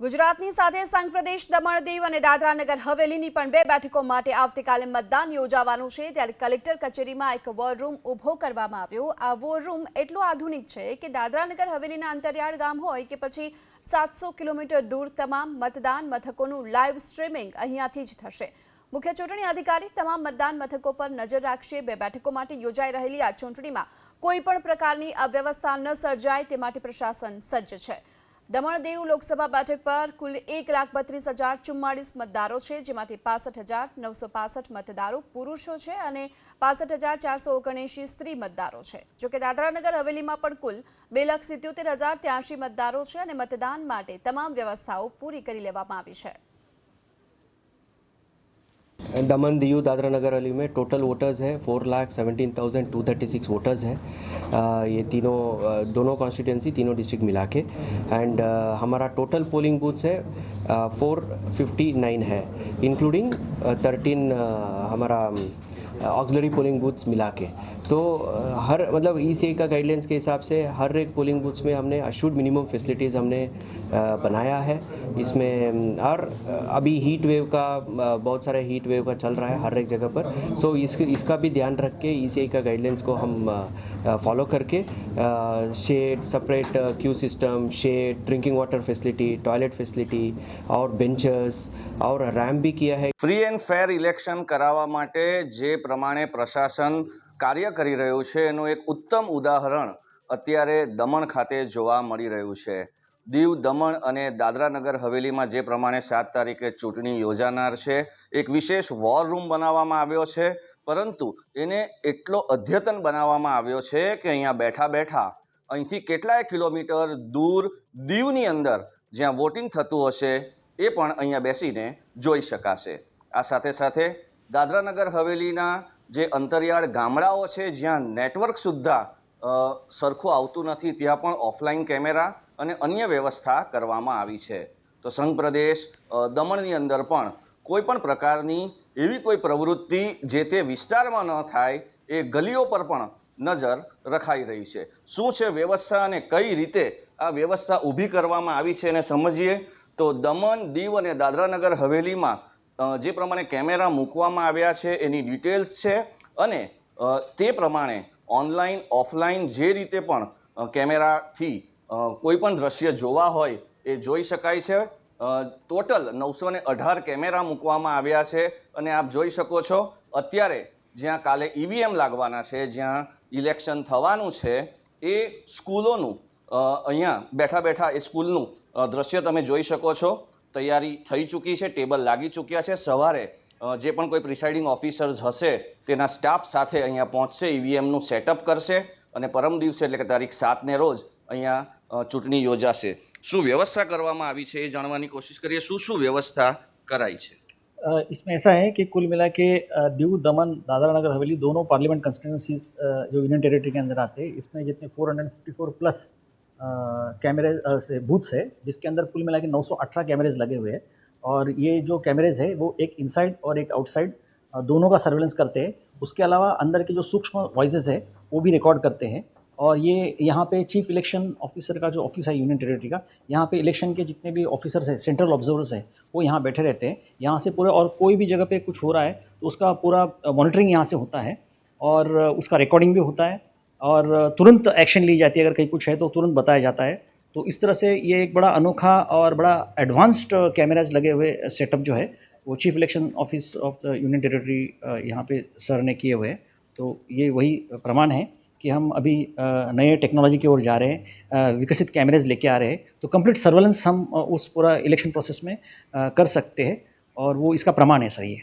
ગુજરાતની સાથે સંઘ પ્રદેશ દમણ દીવ અને દાદરા નગર હવેલીની પણ બે બેઠકો માટે આવતીકાલે મતદાન યોજાવાનું છે. ત્યારે કલેક્ટર કચેરીમાં એક વોર રૂમ ઊભો કરવામાં આવ્યો. આ વોર રૂમ એટલો આધુનિક છે કે દાદરા નગર હવેલીના અંતરિયાળ ગામ હોય કે પછી સાતસો કિલોમીટર દૂર તમામ મતદાન મથકોનું લાઈવ સ્ટ્રીમિંગ અહીંયાથી જ થશે. મુખ્ય ચૂંટણી અધિકારી તમામ મતદાન મથકો પર નજર રાખશે. બે બેઠકો માટે યોજાઈ રહેલી આ ચૂંટણીમાં કોઈ પણ પ્રકારની અવ્યવસ્થા ન સર્જાય, તે માટે પ્રશાસન સજ્જ છે. દમણ દેવ લોકસભા બેઠક પર કુલ એક લાખ બત્રીસ હજાર ચુમ્માળીસ મતદારો છે, જેમાંથી પાસઠ હજાર નવસો પાસઠ મતદારો પુરુષો છે અને પાસઠ હજાર ચારસો ઓગણએંશી સ્ત્રી મતદારો છે. જોકે દાદરાનગર હવેલીમાં પણ કુલ બે લાખ સિત્યોતેર હજાર ત્યાંશી મતદારો છે અને મતદાન માટે તમામ વ્યવસ્થાઓ પૂરી કરી લેવામાં આવી છે. दमन दीव दादरा नगर अली में टोटल वोटर्स हैं four lakh seventeen thousand two thirty six voters हैं। ये तीनों दोनों कॉन्स्टिट्यूंसी तीनों डिस्ट्रिक्ट मिला के। एंड हमारा टोटल पोलिंग बूथ्स है फोर फिफ्टी नाइन है इंक्लूडिंग थर्टीन हमारा ऑक्सिलरी पोलिंग बूथ्स मिला के तो अ, हर मतलब ई सी का गाइडलाइंस के हिसाब से हर एक पोलिंग बूथ्स में हमने अशूड मिनिमम फैसिलिटीज़ हमने अ, बनाया है इसमें अम, और अ, अभी हीट वेव का अ, बहुत सारे हीट वेव का चल रहा है हर एक जगह पर सो इस इसका भी ध्यान रख के ई का गाइडलाइंस को हम फॉलो करके shed separate queue system shed drinking water facility toilet facility और बेंचेस और रैम्प भी किया है ફ્રી એન્ડ ફેર ઇલેક્શન કરાવવા માટે જે પ્રમાણે પ્રશાસન કાર્ય કરી રહ્યું છે. એનું એક ઉત્તમ ઉદાહરણ અત્યારે દમણ ખાતે જોવા મળી રહ્યું છે. દીવ, દમણ અને દાદરાનગર હવેલીમાં જે પ્રમાણે સાત તારીખે ચૂંટણી યોજાનાર છે, એક વિશેષ વોર રૂમ બનાવવામાં આવ્યો છે. પરંતુ એને એટલો અદ્યતન બનાવવામાં આવ્યો છે કે અહીંયા બેઠા બેઠા અહીંથી કેટલાય કિલોમીટર દૂર દીવની અંદર જ્યાં વોટિંગ થતું હશે એ પણ અહીંયા બેસીને જોઈ શકાશે. આ સાથે સાથે દાદરાનગર હવેલીના જે અંતરિયાળ ગામડાઓ છે, જ્યાં નેટવર્ક સુદ્ધા સરખું આવતું નથી, ત્યાં પણ ઓફલાઈન કેમેરા અને અન્ય વ્યવસ્થા કરવામાં આવી છે. તો સંઘ પ્રદેશ દમણની અંદર પણ કોઈ પણ પ્રકારની એવી કોઈ પ્રવૃત્તિ જે તે વિસ્તારમાં ન થાય, એ ગલીઓ પર પણ નજર રખાઈ રહી છે. શું છે વ્યવસ્થા અને કઈ રીતે આ વ્યવસ્થા ઊભી કરવામાં આવી છે, એને સમજીએ તો દમણ, દીવ અને દાદરાનગર હવેલીમાં જે પ્રમાણે કેમેરા મૂકવામાં આવ્યા છે, એની ડિટેલ્સ છે અને તે પ્રમાણે ઓનલાઈન, ઓફલાઈન જે રીતે પણ કેમેરાથી કોઈ પણ દ્રશ્ય જોવા હોય એ જોઈ શકાય છે. ટોટલ નવસો ને અઢાર કેમેરા મૂકવામાં આવ્યા છે અને આપ જોઈ શકો છો, અત્યારે જ્યાં કાલે ઈવીએમ લાગવાના છે, જ્યાં ઇલેક્શન થવાનું છે, એ સ્કૂલોનું અહીંયા બેઠા બેઠા એ સ્કૂલનું દ્રશ્ય તમે જોઈ શકો છો. તૈયારી થઈ ચૂકી છે ટેબલ લાગી ચૂક્યા છે સવારે અ, જે પણ કોઈ પ્રિસાઇડિંગ ઓફિસર્સ હશે તેના સ્ટાફ સાથે અહીંયા પહોંચશે ઈવીએમનું સેટઅપ કરશે અને પરમ દિવસે એટલે કે તારીખ સાતને રોજ અહીંયા અ, ચૂંટણી યોજાશે શું વ્યવસ્થા કરવામાં આવી છે એ જાણવાની કોશિશ કરીએ શું શું વ્યવસ્થા કરાઈ છે अ, इसमें ऐसा है कि कुल मिला के अ, दीव दमन दादरा नगर हवेली दोनों पार्लियामेंट कंस्टिट्यूंसीज जो यूनियन टेरिटरी के अंदर आते हैं इसमें जितने 454 प्लस कैमरे से बूथ्स है, जिसके अंदर कुल मिला के 918 कैमरेज लगे हुए हैं। और ये जो कैमरेज है, वो एक इनसाइड और एक आउटसाइड दोनों का सर्वेलेंस करते हैं। उसके अलावा अंदर के जो सूक्ष्म वॉइसेस है, वो भी रिकॉर्ड करते हैं। और ये, यहाँ पे चीफ इलेक्शन ऑफिसर का जो ऑफ़िस है यूनियन टेरिटरी का, यहाँ पे इलेक्शन के जितने भी ऑफिसर्स हैं सेंट्रल ऑब्जर्वर्स हैं, वो यहाँ बैठे रहते हैं। यहाँ से पूरे, और कोई भी जगह पे कुछ हो रहा है तो उसका पूरा मॉनिटरिंग यहाँ से होता है। और उसका रिकॉर्डिंग भी होता है। और तुरंत एक्शन ली जाती है, अगर कहीं कुछ है तो तुरंत बताया जाता है। तो इस तरह से ये एक बड़ा अनोखा और बड़ा एडवांस्ड कैमराज लगे हुए सेटअप जो है, वो chief election office of the union territory यहाँ पे सर ने किए हुए हैं। तो ये वही प्रमाण है कि हम अभी नए टेक्नोलॉजी की ओर जा रहे हैं विकसित कैमरेज लेके आ रहे हैं। तो कंप्लीट सर्वेलेंस हम उस पूरा इलेक्शन प्रोसेस में कर सकते हैं और वो इसका प्रमाण है सर ये।